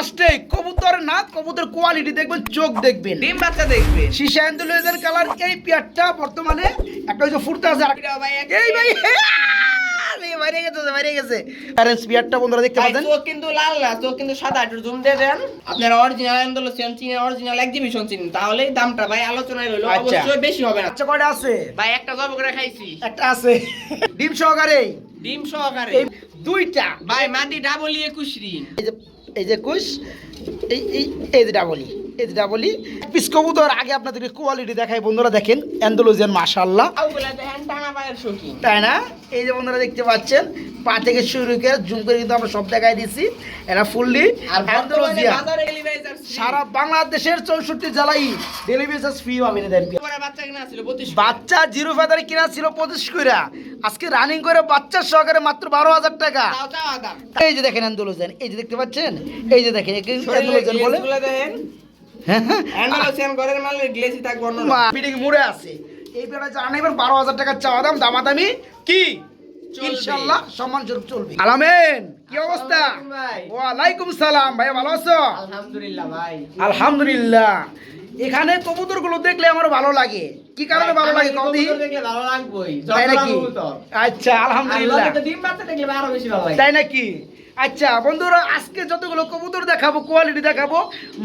ফার্স্টে কবুতর না কবুতর কোয়ালিটি দেখবেন চোখ দেখবেন। ডিম বাচ্চা দেখবে শিশা অ্যান্ডুলেজার কালার এই পেয়ারটা বর্তমানে একটা হচ্ছে ফুটতে আছে আর ভাই এই ভাই দেখতে ভাই, দামটা আলোচনায় রইল আচ্ছা। অবশ্যই বেশি হবে না। আচ্ছা কয়টা আছে? ভাই একটা জব করে খাইছি। একটা আছে। ডিম সহকারে। ডিম সহকারে। দুইটা। ভাই মাদি ডাবল একুশ রিং এই যে একুশ কুশ এই এই এই যেটা ডাবলি। ডাবলি পিস কবুতর আগে কোয়ালিটি বন্ধুরা দেখেন অ্যান্ডোলোজিয়ান তাই না এই যে বন্ধুরা দেখতে পাচ্ছেন পা থেকে শুরু করে জুম করে কিন্তু আমরা সব দেখাই দিছি এটা ফুললি এলিভেটার সারা বাংলাদেশের চৌষট্টি জেলায় ডেলিভারি চার্জ পাবেন বাচ্চা জিরো ফেদারে কিনা ছিল পঁচিশ কইরা আজকে রানিং করে বাচ্চার সহকারে মাত্র বারো হাজার টাকা এই যে দেখেন অ্যান্ডোলোজেন এই যে দেখতে পাচ্ছেন এই যে দেখেন বলে গ্লেজগুলো দেখেন অ্যান্ডালোসিয়ান ঘরের মালের গ্লেজই থাকবে অন্য না। মুড়ে আছে? এই বেড়া জানা এবার বারো হাজার টাকার চাওয়া দাম দামাদামি কি? চলবে। ইনশাল্লাহ চলবে। আলামেন। কি অবস্থা? আসসালামু আলাইকুম সালাম ভাই ভালো আছো? আলহামদুলিল্লাহ ভাই। আলহামদুলিল্লাহ। এখানে কবুতরগুলো দেখলে আমার ভালো লাগে। কি কারণে ভালো লাগে ভালো লাগবেই। তাই নাকি? আচ্ছা আলহামদুলিল্লাহ। ডিম বাচ্চা দেখলে আরও বেশি ভালো লাগে। তাই নাকি? আচ্ছা বন্ধুরা আজকে যতগুলো কবুতর দেখাবো কোয়ালিটি দেখাবো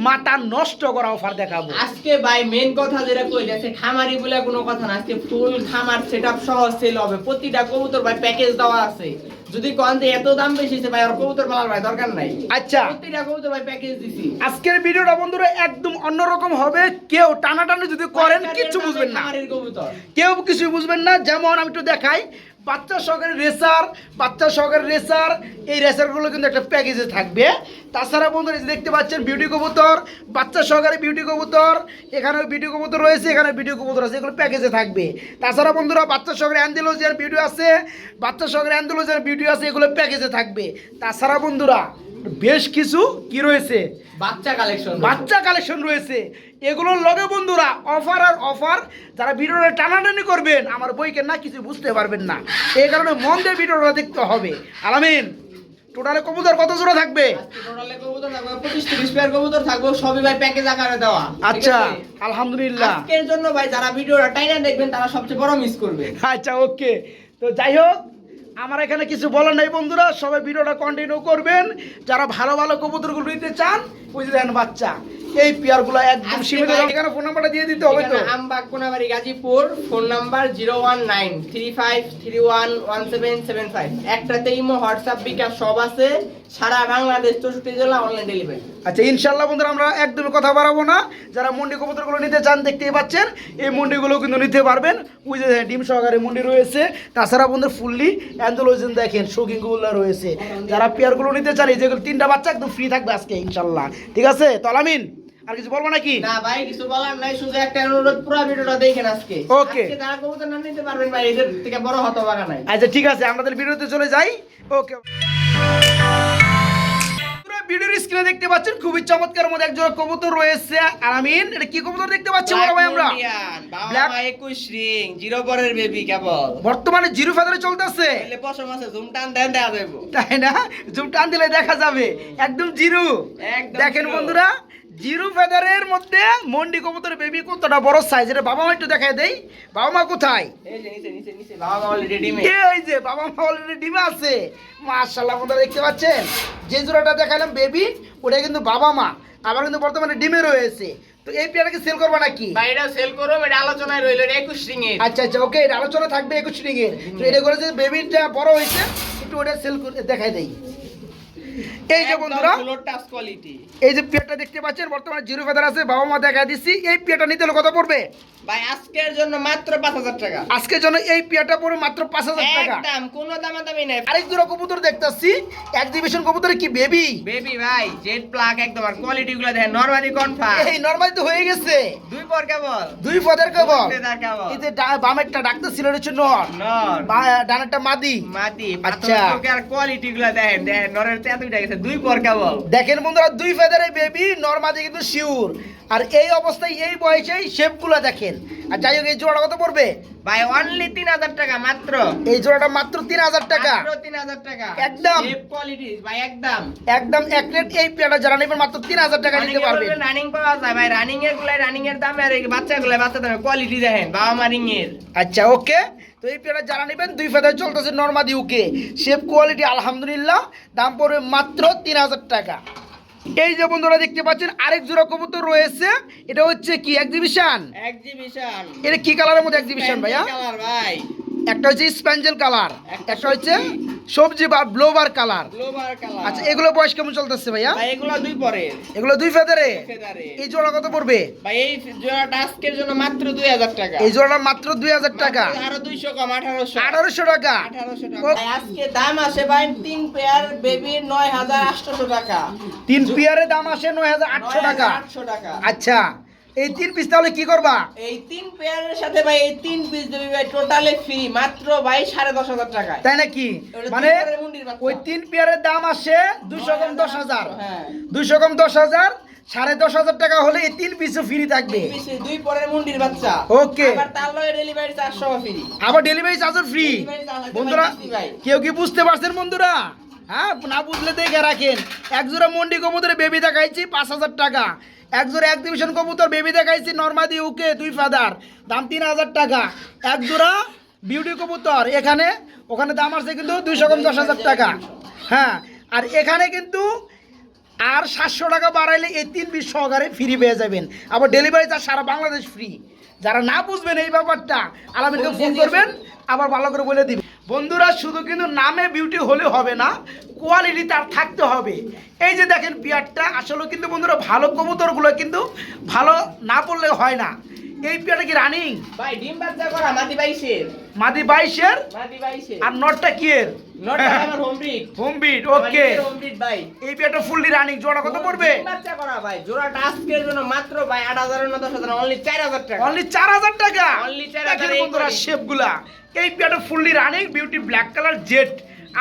মাথা নষ্ট করা অফার দেখাবো। আজকে ভাই মেন কথা যেটা কই যাচ্ছে খামারি বলে কোনো কথা না। আজকে ফুল খামার সেটআপ সহ সেল হবে। প্রতিটা কবুতর ভাই প্যাকেজ দেওয়া আছে। যদি কোন যে এত দাম বেশি আছে ভাই আর কবুতর মালার ভাই দরকার নাই। আচ্ছা। প্রতিটা কবুতর ভাই প্যাকেজ দিছি। আজকের ভিডিওটা বন্ধুরা একদম অন্যরকম হবে। কেউ টানাটানি যদি করেন কিছু বুঝবেন না। খামারের কবুতর। কেউ কিছু বুঝবেন না। যেমন আমি একটু দেখাই বাচ্চা সহকারে রেসার বাচ্চা সহকারে রেসার এই রেসারগুলো কিন্তু একটা প্যাকেজে থাকবে। তাছাড়া বন্ধুরা এই যে দেখতে পাচ্ছেন বিউটি কবুতর বাচ্চা সহকারে বিউটি কবুতর এখানে বিউটি কবুতর রয়েছে এখানে বিউটি কবুতর আছে এগুলো প্যাকেজে থাকবে। তাছাড়া বন্ধুরা বাচ্চা সহকারে অ্যান্ডেলোজিয়ার বিউটি আছে বাচ্চা সহকারে অ্যান্ডেলোজিয়ার বিউটি আছে এগুলো প্যাকেজে থাকবে। তাছাড়া বন্ধুরা বেশ কিছু কি রয়েছে? বাচ্চা কালেকশন বাচ্চা কালেকশন রয়েছে। এগুলোর লগে বন্ধুরা অফার আর অফার যারা ভিডিওটা টানাটানি করবেন আমার বইকে না কিছু বুঝতে পারবেন না। এই কারণে মন দিয়ে ভিডিওটা দেখতে হবে। আলামিন টোটালে কবুতর কত জোড়া থাকবে? টোটালে কবুতর থাকবে 25 30 পেয়ার কবুতর থাকবে সবই ভাই প্যাকেজ আকারে দেওয়া। আচ্ছা আলহামদুলিল্লাহ। আজকের জন্য ভাই যারা ভিডিওটা টাইনা দেখবেন তারা সবচেয়ে বড় মিস করবে। আচ্ছা ওকে। তো যাই হোক আমার এখানে কিছু বলার নাই বন্ধুরা সবাই ভিডিওটা কন্টিনিউ করবেন। যারা ভালো ভালো কবুতরগুলো নিতে চান বুঝে বাচ্চা? এই পেয়ারগুলো একদম সীমিত এখানে ফোন নাম্বারটা দিয়ে দিতে হবে তো। Ambag Konabari Gazipur phone number zero one nine three five three one one seven seven five একটাতে ইমো হোয়াটসঅ্যাপ বিকাশ সব আছে। সারা বাংলাদেশ চৌষট্টি জেলা অনলাইন ডেলিভারি আচ্ছা ইনশাল্লাহ বন্ধুরা আমরা একদমই কথা বাড়াবো না। যারা মন্ডি কবুতরগুলো নিতে চান দেখতেই পাচ্ছেন এই মন্ডিগুলো কিন্তু নিতে পারবেন। বুঝে ডিম সহকারে মন্ডি রয়েছে। তাছাড়া বন্ধুর ফুললি অ্যান্ডোলোজেন দেখেন শৌখিনগুলো রয়েছে। যারা পেয়ারগুলো নিতে চান এই যেগুলো তিনটা বাচ্চা একদম ফ্রি থাকবে আজকে ইনশাল্লাহ ঠিক আছে? তলামিন আর কিছু বলব নাকি? না ভাই কিছু বলার নাই শুধু একটা অনুরোধ পুরো ভিডিওটা দেখেন আজকে। ওকে আজকে যারা কবুতর না নিতে পারবেন ভাই এদের থেকে বড় হতবাগা নাই। আচ্ছা ঠিক আছে আমাদের ভিডিওতে চলে যাই। ওকে ভিডিওর স্ক্রিনে দেখতে পাচ্ছেন খুবই চমৎকার মধ্যে একজন কবুতর রয়েছে। আলামিন এটা কি কবুতর দেখতে পাচ্ছি বড় ভাই আমরা? ব্ল্যাক Black- মা একুশ রিং জিরো পরের বেবি কেবল। বর্তমানে জিরো ফেদারে চলতেছে। তাহলে পশম আছে জুম টান দেন দেয়া যাবে তাই না? জুম টান দিলে দেখা যাবে। একদম জিরো। দেখেন বন্ধুরা জিরো ফেদারের মধ্যে মন্ডি কবুতরের বেবি কতটা বড় সাইজ এটা বাবা মা একটু দেখায় দেই। বাবা মা কোথায়? এই যে নিচে নিচে নিচে। বাবা মা অলরেডি ডিমে। এই যে বাবা মা অলরেডি ডিমে আছে। মাশাআল্লাহ বন্ধুরা দেখতে পাচ্ছেন? যে জোড়াটা দেখালাম বেবি ওটা কিন্তু বাবা মা। আবার কিন্তু বর্তমানে ডিমে রয়েছে। তো এই পেয়ারটাকে সেল করবা নাকি? ভাই এটা সেল করো এটা আলোচনায় রইল এটা একুশ রিং এর আচ্ছা আচ্ছা ওকে এটা আলোচনা থাকবে একুশ রিংয়ের তো এটা করে যে বেবিটা বড় হয়েছে একটু ওটা সেল করে দেখাই দেই। এই যে বন্ধুরা এই যে পেয়ারটা দেখতে পাচ্ছেন বর্তমানে জিরো ফেদার আছে বাবা মা দেখা দিচ্ছি এই পেয়ারটা নিতে হলে কত পড়বে? ভাই আজকের জন্য মাত্র পাঁচ হাজার টাকা। আজকের জন্য এই পেয়ারটা পড়বে মাত্র পাঁচ হাজার টাকা। কোনো দামাদামি নাই। আরেক জোড়া কবুতর দেখতেছি এক্সিবিশন কবুতরে কি বেবি বেবি ভাই জেড প্লাগ একদম আর কোয়ালিটি গুলো দেখেন নরমালি কনফার্ম এই নরমালি তো হয়ে গেছে। দুই পর কেবল। দুই পদের কেবল। এই যে বামেরটা ডাক্তার ছিল এটা হচ্ছে নর। ডানেরটা মাদি। মাটি আচ্ছা। আর কোয়ালিটি গুলো দেখেন দেখেন নরের তেঁত গেছে দুই পর কেবল। দেখেন বন্ধুরা দুই ফেদারে বেবি নর মাদি কিন্তু শিওর আর এই অবস্থায় এই বয়সেই শেপগুলো দেখেন। আর যাই হোক এই জোড়া কত পড়বে? ভাই অনলি তিন হাজার টাকা মাত্র। এই জোড়াটা মাত্র তিন হাজার টাকা। তিন হাজার টাকা। একদম। কোয়ালিটি ভাই একদম। একদম এক রেট এই যারা নেবেন মাত্র তিন হাজার টাকা নিতে পারবেন রানিং পাওয়া যায় ভাই রানিং এর গুলাই রানিং এর দামে আর এই বাচ্চাগুলো বাচ্চা দামে কোয়ালিটি দেখেন বাবা মা রিং এর। আচ্ছা ওকে তো এই পেয়ারা যারা নেবেন দুই ফেদায় চলতেছে নর্মাদি উকে। শেপ কোয়ালিটি আলহামদুলিল্লাহ। দাম পড়বে মাত্র তিন হাজার টাকা। এই যে বন্ধুরা দেখতে পাচ্ছেন আরেক জোড়া কবুতর রয়েছে। এটা হচ্ছে কি? এক্সিবিশন এক্সিবিশন এটা কি কালারের মধ্যে এক্সিবিশন ভাইয়া? কালার ভাই। একটা হচ্ছে স্প্যাঞ্জেল কালার একটা হচ্ছে সবজি বা ব্লোবার কালার। আচ্ছা এগুলো বয়স কেমন চলতেছে ভাইয়া? এগুলো দুই পরের এগুলো দুই ফেদারে? এই জোড়া কত পড়বে? ভাই এই জোড়াটা আজকের জন্য মাত্র দুই হাজার টাকা। এই জোড়াটা মাত্র দুই হাজার টাকা। মাত্র আরও দুইশো কম আঠারোশো। আঠারোশো টাকা। আঠারোশো টাকা। ভাই, আজকে দাম আসে ভাই তিন পেয়ার বেবি নয় হাজার আটশোশো টাকা। তিন পিয়ারের দাম আসে নয় হাজার আটশো টাকা। আটশো টাকা। আচ্ছা। এই তিন পিস তাহলে কি করবা? এই তিন পেয়ারের সাথে ভাই এই তিন পিস দেবে ভাই টোটালে ফ্রি মাত্র ভাই সাড়ে দশ হাজার টাকায়। তাই নাকি? মানে ওই তিন পেয়ারের দাম আসে দুশো কম দশ হাজার হ্যাঁ। দুশো কম দশ হাজার সাড়ে দশ হাজার টাকা হলে এই তিন পিসও ফ্রি থাকবে। দুই পরের মুন্ডির বাচ্চা। ওকে আবার তার লগে ডেলিভারি চার্জ সহ ফ্রি আবার ডেলিভারি চার্জও ফ্রি বন্ধুরা। কেউ কি বুঝতে পারছেন বন্ধুরা? হ্যাঁ না বুঝলে দেখে রাখেন। এক জোড়া মন্ডি কবুতরে বেবি দেখাইছি পাঁচ হাজার টাকা। এক জোড়া এক ডিভিশন কবুতর বেবি দেখাইছি নর্মাদি উকে দুই ফাদার দাম তিন হাজার টাকা। এক জোড়া বিউটি কবুতর এখানে ওখানে দাম আছে কিন্তু দুইশো কম দশ হাজার টাকা। হ্যাঁ আর এখানে কিন্তু আর সাতশো টাকা বাড়াইলে এই তিন পিস সহকারে ফ্রি পেয়ে যাবেন। আবার ডেলিভারি চার্জ সারা বাংলাদেশ ফ্রি যারা না বুঝবেন এই ব্যাপারটা আলামিনকে ফোন করবেন আবার ভালো করে বলে দিবেন। বন্ধুরা, শুধু কিন্তু নামে বিউটি হলে হবে না কোয়ালিটি তার থাকতে হবে। এই যে দেখেন পিয়ারটা আসলে কিন্তু বন্ধুরা ভালো কবুতরগুলো কিন্তু ভালো না পড়লে হয় না। এই পিয়ারটা কি রানিং? ভাই ডিম বাচ্চা করা মাটি বাইশের। মাদি বাইশের? মাটি বাইশের। আর নটটা কি এর নট আমার home breed home okay home breed ভাই। এই পিয়ারটা ফুললি রানিং জোড়া কত পড়বে? ডিম বাচ্চা করা ভাই। জোড়াটা আজকের জন্য মাত্র ভাই আট হাজার না দশ হাজার অনলি চার হাজার টাকা। অনলি চার হাজার টাকা? Only 4,000 দেখেন এই বন্ধুরা। শেপগুলা এই পিয়াটা fully running beauty black colour jet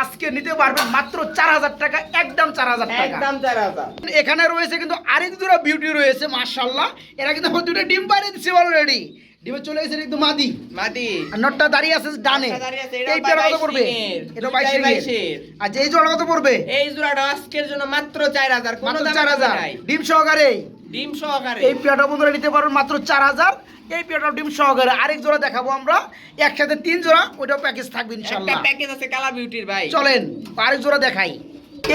আজকে নিতে পারবেন মাত্র চার হাজার টাকা একদম চার হাজার টাকা। একদম চার হাজার। এখানে রয়েছে কিন্তু আরেক জোড়া বিউটি রয়েছে মার্শাল্লাহ এরা কিন্তু দুটো ডিম বাইরে দিচ্ছে অলরেডি ডিমে চলে গেছে কিন্তু মাদি। মাটি আর নটটা দাঁড়িয়ে আছে ডানে। এই পেয়ারা কত পড়বে। এটা। আচ্ছা এই জোড়া কত পড়বে? এই জোড়াটা আজকের জন্য মাত্র চার হাজার। কোনো মাত্র দামে চার হাজার। কমে নাই। ডিম সহকারে। ডিম সহকারে। এই পেয়ারটা বন্ধুরা নিতে পারবেন মাত্র চার হাজার। এই পেয়ারটা ডিম সহকারে আরেক জোড়া দেখাবো আমরা। একসাথে তিন জোড়া ওইটাও প্যাকেজ থাকবে একটা ইনশাল্লাহ প্যাকেজ আছে কালা বিউটির ভাই। চলেন আরেক জোড়া দেখাই।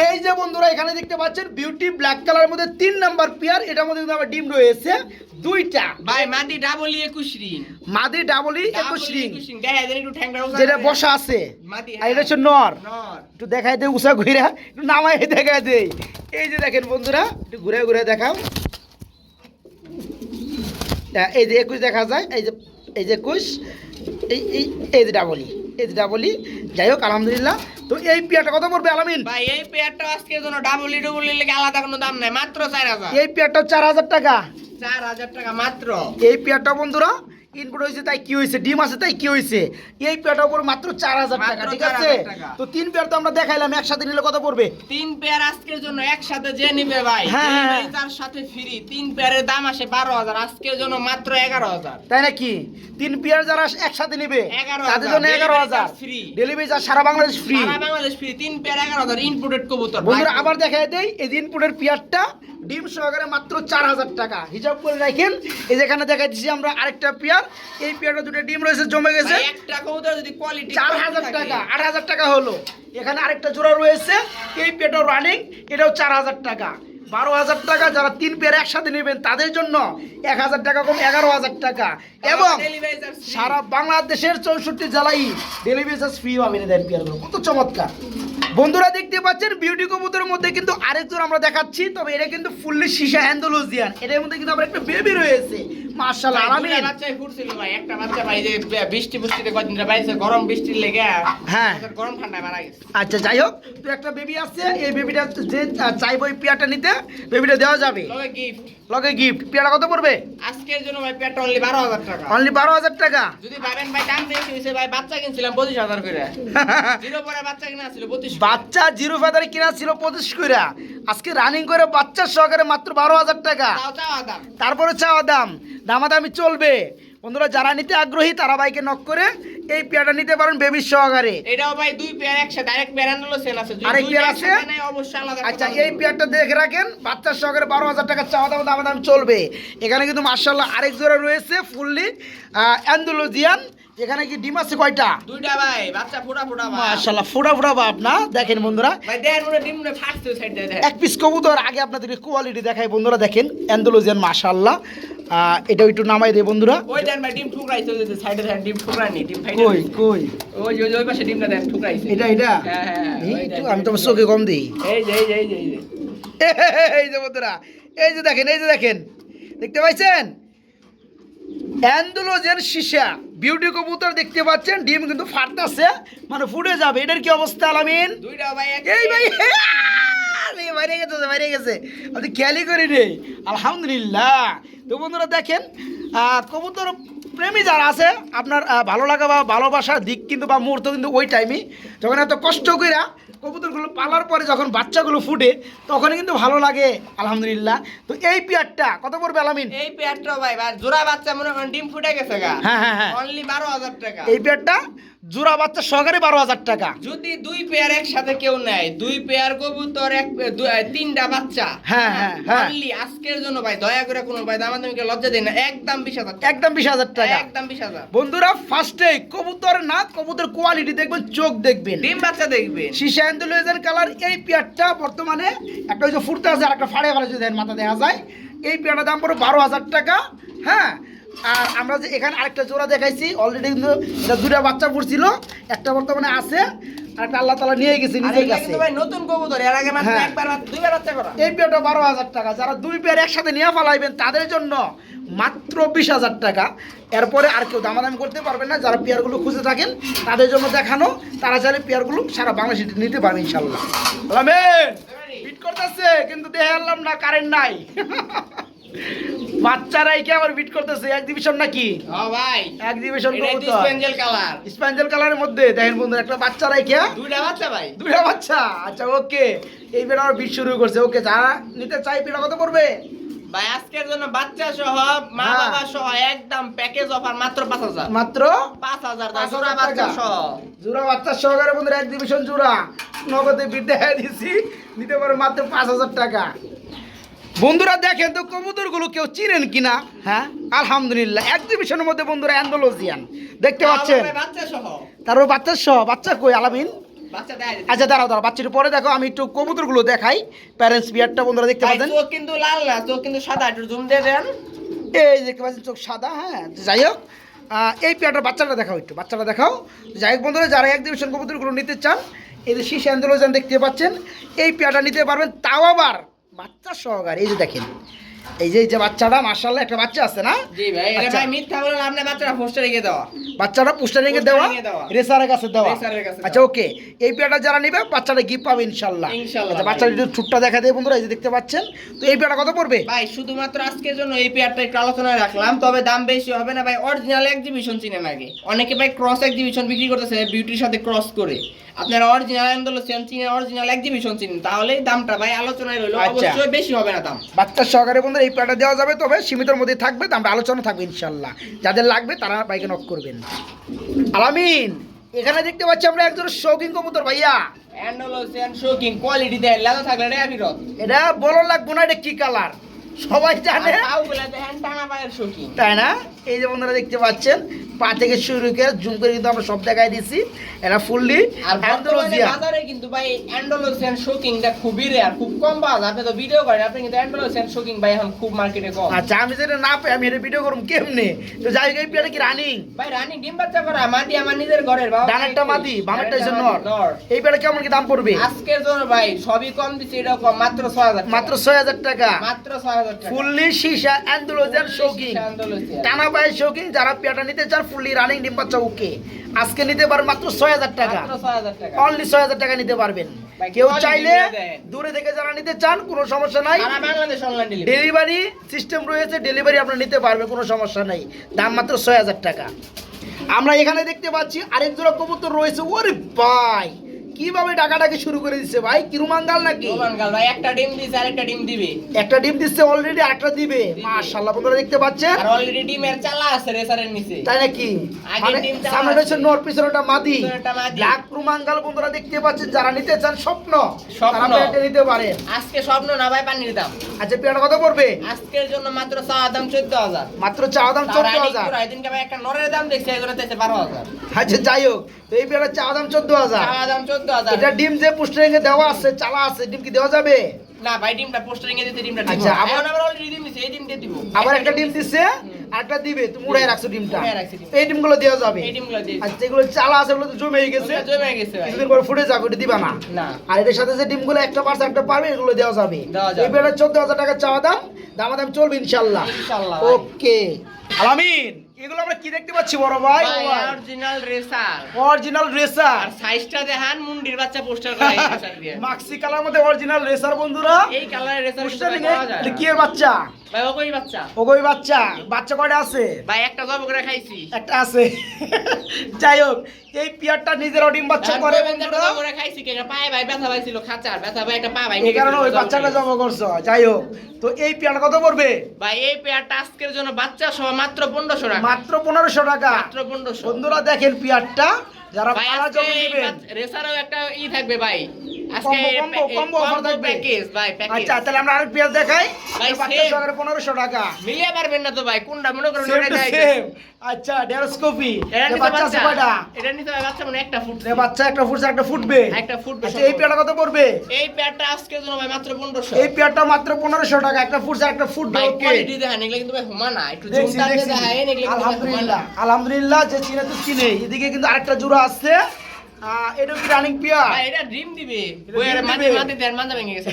এই যে বন্ধুরা এখানে দেখতে পাচ্ছেন বিউটি ব্ল্যাক কালারের মধ্যে তিন নাম্বার পেয়ার এটার মধ্যে কিন্তু আবার ডিম রয়েছে। দুইটা। ভাই মাটি ডাবল একুশ রিং মাদি ডাবলি একুশ রিং যেটা বসা আছে। আর এটা হচ্ছে নর। একটু দেখাই দে উষা ঘুরে একটু নামাই দেখাই দে। এই যে দেখেন বন্ধুরা একটু ঘুরে ঘুরে দেখাও। হ্যাঁ, এই যে একুশ দেখা যায় এই যে এই যে একুশ এই এই এই যে ডাবলি এই যে ডাবলি যাই হোক আলহামদুলিল্লাহ। তো এই পেয়ারটা কত পড়বে আলামিন? ভাই এই পেয়ারটা আজকে জন্য ডাবলি ডুবলি লেগে আলাদা কোনো দাম নাই মাত্র চার হাজার। এই পেয়ারটা চার হাজার টাকা। চার হাজার টাকা মাত্র। এই পেয়ারটা বন্ধুরা ইনপুট হয়েছে তাই কি হয়েছে? ডিম আছে তাই কি হয়েছে? এই পেয়ারটার উপর মাত্র চার হাজার টাকা ঠিক আছে? তো তিন পেয়ার তো আমরা দেখাইলাম একসাথে নিলে কত পড়বে? তিন পেয়ার আজকের জন্য একসাথে যে নিবে ভাই হ্যাঁ, হ্যাঁ, হ্যাঁ। তার সাথে ফ্রি তিন পেয়ারের দাম আসে বারো হাজার আজকের জন্য মাত্র এগারো হাজার। তাই নাকি? তিন পেয়ার যারা একসাথে নেবে 11,000 তাদের জন্য এগারো হাজার। free। ডেলিভারি চার্জ সারা বাংলাদেশ ফ্রি সারা বাংলাদেশ ফ্রি তিন পেয়ার এগারো হাজার ইনপুটেড কবুতর। বন্ধুরা আবার দেখাই দেই এই ইনপুটের পেয়ারটা ডিম সহকারে মাত্র চার হাজার টাকা। হিসাব করে রাখেন এই যেখানে দেখাই দিচ্ছি আমরা আরেকটা পেয়ার। এই পেয়ারটা দুটো ডিম রয়েছে জমে গেছে। একটা কবুতর যদি কোয়ালিটি চার হাজার টাকা আট হাজার টাকা হলো। এখানে আরেকটা জোড়া রয়েছে এই পেটাও রানিং এটাও চার হাজার টাকা। বারো হাজার টাকা যারা তিন পেয়ার একসাথে নেবেন তাদের জন্য এক হাজার টাকা কম এগারো হাজার টাকা। এবং সারা বাংলাদেশের চৌষট্টি জেলায় ডেলিভারি চার্জ ফ্রি পাবেন এদের পেয়ারগুলো। কত চমৎকার। বন্ধুরা দেখতে পাচ্ছেন বিউটি কবুতরের মধ্যে কিন্তু আরেকজন আমরা দেখাচ্ছি তবে এটা কিন্তু ফুললি সীসা অ্যান্ডোলজিয়ান এটার মধ্যে কিন্তু আবার একটা বেবি রয়েছে। ভাই একটা বাচ্চা ভাই যে বৃষ্টি বৃষ্টিতে কদিন বাইছে গরম বৃষ্টির লেগে। হ্যাঁ। গরম ঠান্ডা মারা গেছে। আচ্ছা যাই হোক তো একটা বেবি আছে এই বেবিটা যে চাইব এই পেয়ারটা নিতে বেবিটা দেওয়া যাবে। লগে গিফট লগে গিফট পেয়ারটা কত পড়বে? আজকের জন্য ভাই পেয়ারটা অনলি বারো হাজার টাকা। অনলি বারো হাজার টাকা? যদি ভাবেন ভাই দাম বেশি ভাই বাচ্চা কিনছিলাম পঁচিশ হাজার করে। জিরো পরে বাচ্চা কিনা ছিল পঁচিশ। বাচ্চা জিরো ফেদারে কিনা ছিল আজকে রানিং করে বাচ্চার সহকারে মাত্র বারো হাজার টাকা। তাও চাওয়া দাম তারপরে চাওয়া দাম দামাদামি চলবে। বন্ধুরা যারা নিতে আগ্রহী তারা বাইকে নক করে এই পেয়ারটা নিতে পারেন বেবির সহকারে। এটাও ভাই দুই পেয়ার একসাথে আরেক পেয়ার আনলো সেন আছে। আরেক পেয়ার পেয়ার আছে? আচ্ছা এই পেয়ারটা দেখে রাখেন বাচ্চার সহকারে বারো হাজার টাকা চাওয়া দাম দাম দাম চলবে। এখানে কিন্তু মার্শাল্লাহ আরেক জোড়া রয়েছে ফুললি অ্যান্ডোলজিয়ান এখানে কি ডিম আছে কয়টা? দুইটা ভাই বাচ্চা ফোটা ফোটা ভাই। মার্শাল্লাহ ফুটা ফুটা বাপ না? দেখেন বন্ধুরা। ভাই দেখেন ডিম না সাইড দেখেন এক পিস কবুতর আগে আপনাদের কোয়ালিটি দেখাই বন্ধুরা দেখেন। অ্যান্ডোলজিয়ান মার্শাল্লাহ এটা একটু নামাই দেয় বন্ধুরা। ওই দেন ভাই ডিম ঠুকরাইছে ওই সাইডে দেখেন ডিম ঠুকরানি ডিম ফাইটে কই কই? ওই ওই ওই পাশে ডিমটা দেন ঠুকরাইছে। এটা এটা? হ্যাঁ, হ্যাঁ, হ্যাঁ, তো, আমি তোমার চোখে কম দিই। এই যে এই যে এই যে। এই যে বন্ধুরা এই যে দেখেন এই যে দেখেন। দেখতে পাইছেন? অ্যান্ডোলোজেন সীসা। বিউটি কবুতর দেখতে পাচ্ছেন ডিম কিন্তু ফাটতাছে মানে ফুটে যাবে। এটার কি অবস্থা আলামিন? দুইটা ভাই এক এই ভাই আরে বাইরে গেছে বাইরে গেছে। আপনি খেয়ালই করি নেই। আলহামদুলিল্লাহ। তো বন্ধুরা দেখেন আহ, কবুতর প্রেমী যারা আছে আপনার ভালো লাগা বা ভালোবাসার দিক কিন্তু বা মুহূর্ত কিন্তু ওই টাইমই যখন এত কষ্ট কইরা কবুতরগুলো পালার পরে যখন বাচ্চাগুলো ফুটে তখন কিন্তু ভালো লাগে আলহামদুলিল্লাহ। তো এই পেয়ারটা কত পড়বে আলামিন? এই পেয়ারটা ভাই ভাই জোড়া বাচ্চা মনে করেন ডিম ফুটে গেছে গা। হ্যাঁ হ্যাঁ হ্যাঁ। অনলি বারো হাজার টাকা। এই পেয়ারটা জোড়া বাচ্চা সহকারে বারো হাজার টাকা। যদি দুই পেয়ার একসাথে কেউ নেয় দুই পেয়ার কবুতর এক তিনটা বাচ্চা। হ্যাঁ, হ্যাঁ, হ্যাঁ। আজকের জন্য ভাই দয়া করে কোনো ভাই দামাদামিকে লজ্জা দেয় না। একদম বিশ হাজার একদম বিশ হাজার টাকা। একদম বিশ হাজার। বন্ধুরা ফার্স্টে কবুতর না কবুতর কোয়ালিটি দেখবেন চোখ দেখবেন। ডিম বাচ্চা দেখবেন। শিশা অ্যান্ডুলেজের কালার এই পেয়ারটা বর্তমানে একটা ওই যে ফুটতে আছে আর একটা ফাড়ে ফেলে যদি মাথা দেখা যায় এই পেয়ারটার দাম পড়ে বারো হাজার টাকা। হ্যাঁ আর আমরা যে এখানে আরেকটা জোড়া দেখাইছি অলরেডি কিন্তু এটা দুটা বাচ্চা ফুটছিল একটা বর্তমানে আছে আর একটা আল্লাহ তালা নিয়ে গেছে নিজের কাছে ভাই নতুন কবুতর এর আগে মাত্র হ্যাঁ। একবার দুইবার বাচ্চা করা। এই পেয়ারটা বারো হাজার টাকা যারা দুই পেয়ার একসাথে নিয়ে ফেলাইবেন তাদের জন্য মাত্র বিশ হাজার টাকা। এরপরে আর কেউ দামাদামি করতে পারবেন না যারা পেয়ারগুলো খুঁজে থাকেন তাদের জন্য দেখানো তারা চাইলে পেয়ারগুলো সারা বাংলাদেশে নিতে পারবে ইনশাল্লাহ করতেছে কিন্তু দেখে আনলাম না কারেন্ট নাই। বাচ্চারা একে আবার বিট করতেছে এক্সিবিশন নাকি? ভাই এক্সিবিশন হচ্ছে কালার স্প্যাঞ্জেল কালারের মধ্যে দেখেন বন্ধুরা একটা বাচ্চারা একে। দুইটা বাচ্চা ভাই। দুইটা বাচ্চা। আচ্ছা ওকে। এই বেলা আমার বিট শুরু করছে। ওকে যারা নিতে চাই পেটা কত পড়বে? ভাই আজকের জন্য বাচ্চা সহ মা হ্যাঁ। বাবা সহ একদম প্যাকেজ অফার মাত্র পাঁচ হাজার। মাত্র পাঁচ হাজার পাঁচ জোড়া বাচ্চা টাকা। সহ। জোড়া সহকারে বন্ধুরা এক্সিবিশন জোড়া। নগদে বিট দেখা দিছি। নিতে পারে মাত্র পাঁচ হাজার টাকা। বন্ধুরা দেখেন তো কবুতরগুলো কেউ চিনেন কিনা? হ্যাঁ? আলহামদুলিল্লাহ এক্সিবিশনের মধ্যে বন্ধুরা অ্যান্ডোলজিয়ান। দেখতে পাচ্ছেন? ভাই, বাচ্চা সহ তারপর বাচ্চা কই আলামিন আচ্ছা দাঁড়াও দাঁড়াও বাচ্চাটির পরে দেখো আমি একটু কবুতরগুলো দেখাই। প্যারেন্টস বিয়ারটা বন্ধুরা দেখতে পাচ্ছেন? চোখ কিন্তু লাল না চোখ কিন্তু সাদা একটু জুম দিয়ে দেন। এই দেখতে পাচ্ছেন চোখ সাদা হ্যাঁ যাই হোক। এই পেয়ারটার বাচ্চাটা দেখাও একটু বাচ্চাটা দেখাও। যাই হোক বন্ধুরা যারা এক্সিবিশন কবুতরগুলো নিতে চান এই যে শীষ অ্যান্ডোলজান দেখতে পাচ্ছেন এই পেয়ারটা নিতে পারবেন তাও আবার বাচ্চা সহকারে এই যে দেখেন এই যে এই যে বাচ্চাটা মার্শাল্লাহ একটা বাচ্চা আছে না? জি ভাই এটা আচ্ছা। ভাই মিথ্যা বলেন আপনি বাচ্চাটা পোস্টে রেখে দেওয়া। বাচ্চাটা পুস্টারিং। রেসারের কাছে দেওয়া। আচ্ছা ওকে এই পেয়ারটা যারা নেবে বাচ্চাটা গিফট পাবে ইনশাল্লাহ আচ্ছা। বাচ্চাটা একটু ছুটটা দেখা দেয় বন্ধুরা এই যে দেখতে পাচ্ছেন। তো এই পেয়ারটা কত পড়বে? ভাই শুধুমাত্র আজকের জন্য এই পেয়ারটা একটু আলোচনায় রাখলাম তবে দাম বেশি হবে না ভাই। অরিজিনাল এক্সিবিশন চিনেন আগে। অনেকে ভাই ক্রস এক্সিবিশন বিক্রি করতেছে বিউটির সাথে ক্রস করে। আপনারা অরিজিনাল আন্দোলন চিনেন অরিজিনাল এক্সিবিশন চিনেন তাহলে দামটা ভাই আলোচনায় রইল। আচ্ছা। অবশ্যই বেশি হবে না দাম। বাচ্চার সহকারে বন্ধুরা এই পেয়ারটা দেওয়া যাবে তবে সীমিতর মধ্যে থাকবে আমরা আলোচনা থাকবে ইনশাল্লাহ। যাদের লাগবে তারা বাইকে নক করবেন। আলামিন এখানে দেখতে পাচ্ছি আমরা একজন শৌখিন কবুতর ভাইয়া। এটা বলো লাগবো না এটা কি কালার সবাই জানে। শোকিং তাই না? এই যে বন্ধুরা দেখতে পাচ্ছেন পা থেকে শুরু করে জুম করে কিন্তু আমরা সব দেখাই দিছি। এটা ফুললি বাজারে কিন্তু ভাই অ্যান্ডোলোসিয়ান শোকিংটা খুবই রেয়ার খুব কম পাওয়া যায়। আপনি তো ভিডিও করেন আপনি কিন্তু অ্যান্ডোলোসিয়ান শোকিং ভাই এখন খুব মার্কেটে কম। আচ্ছা আমি যেটা না পাই আমি এটা ভিডিও করুম কেমনে? তো যাই হোক এই কি রানিং ভাই রানী ডিম বাচ্চা করা মাটি আমার নিজের ঘরের বাবা। ডানেরটা মাদি বামেরটা হচ্ছে নর। নর। এই পেয়ারটা কেমন কি দাম পড়বে? আজকের জন্য ভাই সবই কম দিচ্ছে এটা কম মাত্র ছয় হাজার মাত্র ছয় হাজার টাকা। মাত্র ছয় হাজার টাকা ফুললি সীসা অ্যান্ডোলজার শৌকিং টানা পায়ের শৌকিং যারা পেয়ারটা নিতে চান ফুললি রানিং ডিম বাচ্চা ওকে। আজকে নিতে পারেন মাত্র ছয় হাজার টাকা। অনলি ছয় হাজার টাকা। নিতে পারবেন। কেউ চাইলে দূরে থেকে যারা নিতে চান কোনো সমস্যা নাই। ডেলিভারি সিস্টেম রয়েছে ডেলিভারি আপনারা নিতে পারবে কোনো সমস্যা নাই। দাম মাত্র ছয় হাজার টাকা। আমরা এখানে দেখতে পাচ্ছি আরেক জোড়া কবুতর রয়েছে। ওরে ভাই! কীভাবে ডাকাটাকে শুরু করে দিচ্ছে ভাই? কি কিরুমাঙ্গাল নাকি? কিরুমাঙ্গাল ভাই একটা ডিম দিছে আর একটা ডিম দিবে। একটা ডিম দিছে অলরেডি আটটা দিবে। মাশাআল্লাহ বন্ধুরা দেখতে পাচ্ছেন? আর অলরেডি ডিমের চালা আছে রেসারের নিচে। তাই নাকি? আগে মানে ডিম চালা সামনে আছে। নর পিছনটা মাদি। ব্ল্যাক কিরুমাঙ্গাল বন্ধুরা দেখতে পাচ্ছেন যারা নিতে চান স্বপ্ন স্বপ্ন। এটা নিতে পারে আজকে স্বপ্ন না ভাই পানির দাম। আচ্ছা পেয়ারা কত পড়বে? আজকের জন্য মাত্র চা দাম 14000 মাত্র চা দাম 14000 এদিনকে ভাই একটা নরের দাম দেখছি এগুলোতে 12000 আচ্ছা যাই হোক এই পেয়ারা চা দাম 14000 চা দাম 14000 এটা ডিম যে দেওয়া আছে চালা আছে ডিম কি দেওয়া যাবে? না ভাই ডিমটা দিতে ডিমটা আচ্ছা আবার অলরেডি ডিম এই ডিম দিয়ে দিব। আবার একটা ডিম দিছে আরেকটা দিবে তুমি উড়াই রাখছো ডিমটা। এই ডিমগুলো দেওয়া যাবে। এই ডিমগুলো আচ্ছা এগুলো চালা আছে এগুলো তো জমে গেছে। জমে গেছে কিছুদিন পর ফুটে যাবে দিবা না। আর এটার সাথে যে ডিমগুলো একটা পারছে একটা পারবে এগুলো দেওয়া যাবে। এই বেলা 14000 টাকা চাওয়া দাম দাম দাম চলবে ইনশাআল্লাহ ইনশাআল্লাহ ওকে। আলামিন। এগুলো আমরা কি দেখতে পাচ্ছি বড় ভাই? অরিজিনাল রেসার অরিজিনাল রেসার আর সাইজটা দেখান মুন্ডির বাচ্চা পোস্টার করা রেসার দিয়ে। মাক্সি কালার মধ্যে অরিজিনাল রেসার বন্ধুরা। এই কালারের রেসার পোস্টার কি এর বাচ্চা। ভাই ওই বাচ্চা? ওগোই বাচ্চা? বাচ্চা কয়টা আছে? ভাই একটা জব করে খাইছি। একটা আছে। যাই হোক এই পিয়ারটা নিজের ডিম বাচ্চা করে বন্ধুরা। জব করে খাইছি কে পায়ে ভাই ব্যথা পাইছিল খাঁচার ব্যথা ভাই একটা পা ভাই এই কারণে ওই বাচ্চাটা জমা করছ। যাই হোক তো এই পিয়ারটা কত পড়বে? ভাই এই পেয়ারটা আজকের জন্য বাচ্চা সহ মাত্র পনেরোশো টাকা। মাত্র পনেরোশো টাকা। মাত্র পনেরোশো। বন্ধুরা দেখেন পিয়ারটা যারা পালা জমি নেবেন। রেসারও একটা ই থাকবে ভাই। আচ্ছা তাহলে আমরা আরেক পেঁয়াজ দেখাই। পনেরোশো টাকা। মিলিয়ে পারবেন না তো ভাই কোনটা? মনে করেন সেম ওটা টু দেখাই সেম আচ্ছা আছে এটা বাচ্চা মানে একটা ফুট বাচ্চা একটা ফুটছে একটা ফুটবে। একটা ফুটবে আচ্ছা এই পেয়ারটা কত পড়বে? এই পেয়ারটা আজকের জন্য ভাই মাত্র পনেরোশো। এই পেয়ারটা মাত্র পনেরোশো টাকা একটা ফুটছে একটা ফুটবে কোয়ালিটি দেখেন এগুলো কিন্তু ভাই একটু দেখেন আলহামদুলিল্লাহ আলহামদুলিল্লাহ যে চিনে তো চিনে এদিকে কিন্তু আরেকটা জোড়া আসছে। আহ, এটা কি রানিং পিয়ার এটা ডিম দিবে। মাঝে। মাঝে দেড় মাঝে ভেঙে গেছে।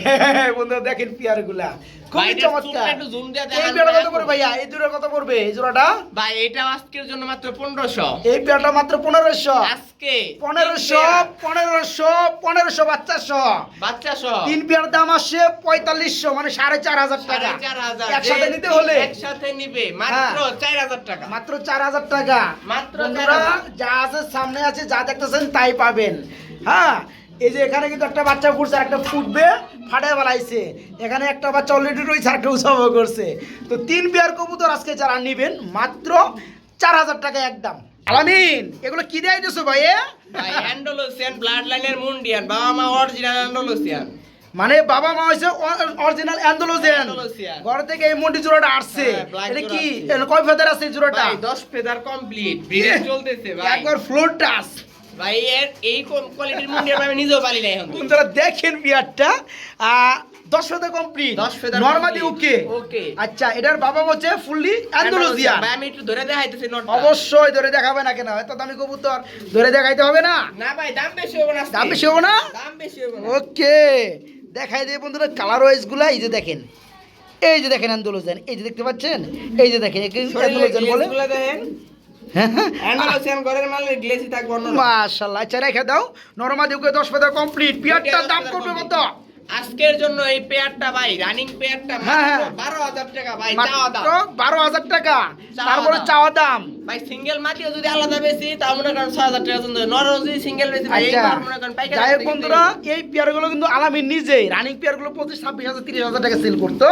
বন্ধুরা দেখেন পিয়ারগুলা। খুবই চমৎকার। একটু জুম দিয়ে এই দেখান কত পড়বে ভাইয়া? এই জোড়া কত পড়বে এই জোড়াটা? ভাই এটা আজকের জন্য মাত্র পনেরোশো। এই পেয়ারটা মাত্র পনেরোশো। আজকে পনেরোশো পনেরোশো পনেরোশো বাচ্চাশো। বাচ্চা সহ তিন পেয়ার দাম আসছে পঁয়তাল্লিশশো মানে সাড়ে চার হাজার টাকা। সাড়ে চার হাজার। একসাথে নিতে হলে? একসাথে নিবে। মাত্র চার হাজার টাকা। মাত্র টাকা। যা আছে সামনে আছে যা দেখতেছেন তাই পাবেন। হ্যাঁ এই যে এখানে কিন্তু একটা বাচ্চা ফুটছে আর একটা ফুটবে ফাটে বেলাইছে এখানে একটা বাচ্চা অলরেডি রয়েছে আর একটা উৎসব করছে। তো তিন পেয়ার কবুতর আজকে যারা নিবেন মাত্র চার হাজার টাকা একদম আলামিন এগুলো কি দেয় দিছো ভাই অ্যান্ডালুসিয়ান ব্লাড লাইনের মুন্ডিয়ান বাবা মা অরিজিনাল অ্যান্ডালুসিয়ান মানে বাবা মা হয়েছে অরিজিনাল Andalusian। ঘর থেকে এই মন্ডি জোড়াটা আসছে। হ্যাঁ, এটা কি? কয় ফেদার আছে জোড়াটা? ভাই 10 ফেদার কমপ্লিট ব্রিড চলতেছে ভাই। একবার ফ্লোর টাচ ভাই এর এই কোয়ালিটির মুন্ডিয়ান আমি নিজেও পালি না এখন। বন্ধুরা দেখেন বিয়ারটা। দশ feather complete 10 feather normally okay. Okay. আচ্ছা এটার বাবা হচ্ছে ফুললি অ্যান্ডোলোজিয়ান ভাই আমি একটু ধরে দেখাইতেছি নোট অবশ্যই ধরে দেখাবে না কেন? এত দামি কবুতর। ধরে দেখাইতে হবে না? না ভাই দাম বেশি হবে না দাম বেশি হবে না? দাম বেশি হবে না। ওকে। দেখাই দিয়ে বন্ধুরা কালার ওয়াইজগুলা এই যে দেখেন। এই যে দেখেন অ্যান্ডোলোজেন এই যে দেখতে পাচ্ছেন? এই যে দেখেন বলে। দেখেন। মাশাআল্লাহ আচ্ছা রেখে দাও। নরমা দিকে দশ পাতা কমপ্লিট পিয়ারটার দাম করবে কত? আজকের জন্য এই পেয়ারটা ভাই রানিং পেয়ারটা হ্যাঁ, মাত্র হ্যাঁ। টাকা ভাই চাওয়া দাম। মাত্র টাকা। তারপরে চাওয়া দাম। ভাই সিঙ্গেল মাটিও যদি আলাদা বেশি মনে করেন ছয় হাজার টাকা সিঙ্গেল বেশি ভাই আচ্ছা। মনে করেন পাইকারি যাই বন্ধুরা এই পেয়ারগুলো কিন্তু আলামিন নিজেই। রানিং পেয়ারগুলো পঁচিশ ছাব্বিশ হাজার তিরিশ হাজার টাকা সেল করতো।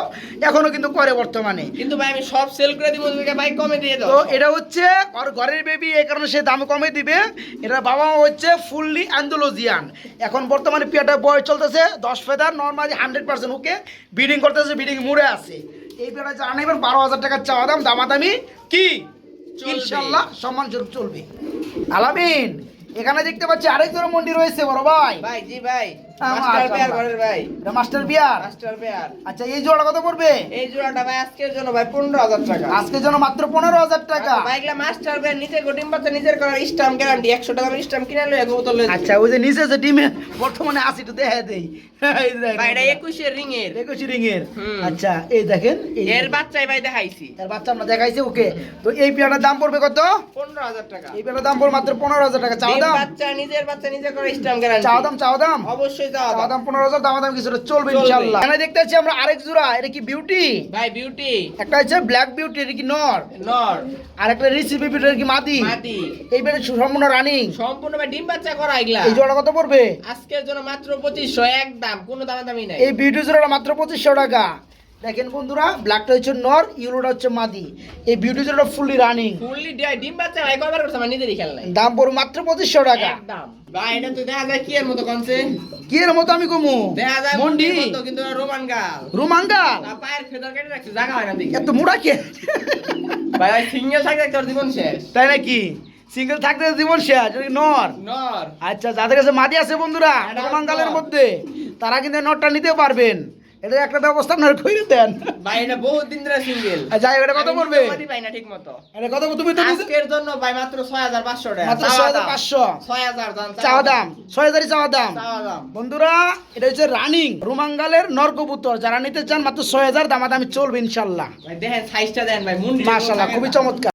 এখনও কিন্তু করে বর্তমানে। কিন্তু ভাই আমি সব সেল করে দিব ভাই কমে দিয়ে দাও। তো এটা হচ্ছে ওর ঘরের বেবি এই কারণে সে দাম কমে দিবে। এটা বাবা মা হচ্ছে ফুললি অ্যান্ডোলজিয়ান এখন বর্তমানে পেয়ারটা বয়স চলতেছে দশ feather normally hundred percent okay breeding করতেছে বিডিং মুড়ে আছে। এই বেড়া যারা নেবেন বারো হাজার টাকার চাওয়া দাম দামাদামি কি। ইনশাল্লাহ সম্মান স্বরূপ চলবে। আলামিন এখানে দেখতে পাচ্ছি আরেক ধরনের মন্ডি রয়েছে বড় ভাই। ভাই জি ভাই। মাস্টার মাস্টার বিয়ার আচ্ছা এই জোড়া কত পড়বে? এই জোড়াটা ভাই আজকের জন্য ভাই পনেরো হাজার টাকা। আজকের জন্য মাত্র পনেরো হাজার টাকা। বাইকলা মাস্টার পেয়ার নিচে গোটিং বাচ্চা নিজের করার স্টাম্প গ্যারান্টি একশো টাকা স্টাম্প কিনে লয়ে বোতল লয়ে আচ্ছা ওই যে নিচে যে ডিমে বর্তমানে তো দেখা দেই। দেখেন। ভাই এটা একুশের রিং এর রিং এর আচ্ছা এই দেখেন এর বাচ্চাই ভাই দেখাইছি। এর বাচ্চা আমরা দেখাইছি ওকে। তো এই পেয়ারটার দাম পড়বে কত? পনেরো হাজার টাকা। এই পেয়ারটার দাম পড়বে মাত্র পনেরো হাজার টাকা। চাও দাম? বাচ্চা নিজের বাচ্চা নিজে করে স্টাম্প গ্যারান্টি চাও দাম চাও দাম? অবশ্যই অবশ্যই দাম। দাম পনেরো হাজার দাম দাম কিছুটা চলবে। ইনশাল্লাহ এখানে দেখতে পাচ্ছি আমরা আরেক জোড়া এটা কি বিউটি ভাই বিউটি একটা হচ্ছে ব্ল্যাক বিউটি এটা কি নর? নর। আর একটা রিসিপি বিউটি কি মাদি? মাদি। এই সম্পূর্ণ রানিং সম্পূর্ণ ভাই ডিম বাচ্চা করা এগুলা। এই জোড়া কত পড়বে? আজকের জন্য মাত্র পঁচিশশো এক দাম কোনো দাম দামি নাই। এই বিউটি জোড়াটা মাত্র পঁচিশশো টাকা। দেখেন বন্ধুরা ব্ল্যাকটা হচ্ছে নর ইউরোটা হচ্ছে মাদি। এই বিউটি জোড়াটা ফুললি রানিং ফুললি ডিম বাচ্চা ভাই কয়বার করছে? আমার নিজেরই খেয়াল নাই। দাম পড়বে মাত্র পঁচিশশো টাকা। একদম। ভাই এটা তো দেখা যায় কি এর মতো কনছে কি এর মতো আমি কমু? দেখা যায় মন্ডি। মতো কিন্তু রোমান গাল। রোমাঙ্গাল তা পায়ের ফেদার কেটে রাখছে জায়গা হয় না দিকে এত মুড়া কে? ভাই ভাই সিঙ্গেল থাকতে তোর জীবন শেষ। তাই নাকি? সিঙ্গেল থাকতে জীবন শেষ নর। নর। আচ্ছা যাদের কাছে মাদি আছে বন্ধুরা এটা রোমাঙ্গালের মধ্যে তারা কিন্তু নটটা নিতে পারবেন। এটা একটা ব্যবস্থা আপনারা করে দেন। ভাই এটা বহুত দিন ধরে সিঙ্গেল যাই এটা কত পড়বে? পাই না ঠিক মতো এটা কত তুমি তো আজকের জন্য ভাই মাত্র ছয় হাজার পাঁচশো টাকা। মাত্র চাওয়া ছয় হাজার দাম। চাওয়া দাম। ছয় হাজারই চাওয়া দাম। চাওয়া দাম। বন্ধুরা এটা হচ্ছে রানিং রোমাঙ্গালের নরকবুতর। যারা নিতে চান মাত্র ছয় হাজার দামাদামি চলবে ইনশাল্লাহ। ভাই দেখেন সাইজটা দেন ভাই মুন্ডি। মাশাল্লাহ খুবই চমৎকার।